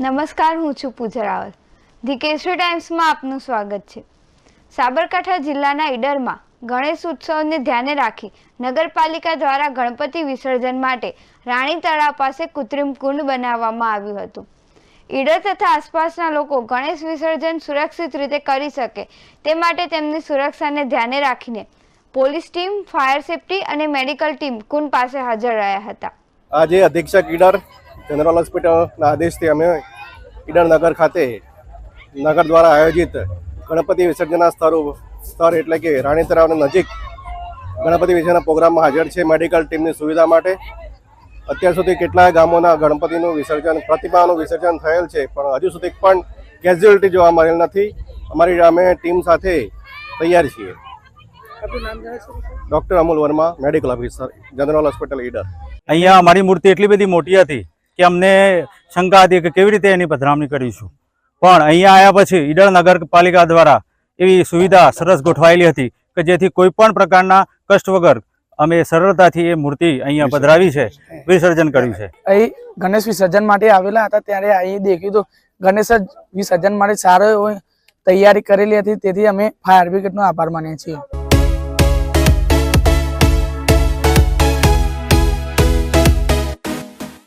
નમસ્કાર, હું છું પૂજા રાવલ. ધી કેસરી ટાઈમ્સમાં આપનું સ્વાગત છે. સાબરકાંઠા જિલ્લાના ઈડરમાં ગણેશ ઉત્સવને ધ્યાને રાખી નગરપાલિકા દ્વારા ગણપતિ વિસર્જન માટે રાણી તળાવ પાસે કૃત્રિમ કુંડ બનાવવામાં આવ્યું હતું. ઈડર તથા આસપાસના લોકો ગણેશ વિસર્જન સુરક્ષિત રીતે કરી શકે તે માટે તેમની સુરક્ષાને ધ્યાને રાખીને પોલીસ ટીમ, ફાયર સેફટી અને મેડિકલ ટીમ કુંડ પાસે હાજર રહ્યા હતા. આજે અધિક્ષક ઈડર જનરલ હોસ્પિટલના આદેશથી અમે ઈડર નગર ખાતે નગર દ્વારા આયોજિત ગણપતિ વિસર્જનના સ્થળ સ્થળ એટલે કે રાણી તળાવની નજીક ગણપતિ વિસર્જનના પ્રોગ્રામમાં હાજર છે મેડિકલ ટીમની સુવિધા માટે. અત્યાર સુધી કેટલાય ગામોના ગણપતિનું વિસર્જન પ્રતિમાનું વિસર્જન થયેલ છે પણ હજુ સુધી પણ કેઝ્યુઅલિટી જોવા મળેલ નથી. અમારી અમે ટીમ સાથે તૈયાર છીએ. Doctor Amul Verma medical officer general hospital Idar. અહીંયા અમારી મૂર્તિ એટલી બધી મોટી હતી કે અમને શંકા હતી કે કેવી રીતે એની પધરામણી કરીશું? પણ અહીંયા આવ્યા પછી ઈડર નગરપાલિકા દ્વારા એવી સુવિધા સરસ ગોઠવાયેલી હતી કે જેથી કોઈ પણ પ્રકારના કષ્ટ વગર અમે સરળતાથી એ મૂર્તિ અહીંયા પધરાવી છે વિસર્જન કર્યું છે. અહીં ગણેશ વિસર્જન માટે આવેલા હતા ત્યારે અહીં દેખ્યું તો ગણેશ વિસર્જન માટે સારો એવો તૈયારી કરેલી હતી તેથી અમે ફાયર બ્રિગેડનો આભાર માનીએ છીએ.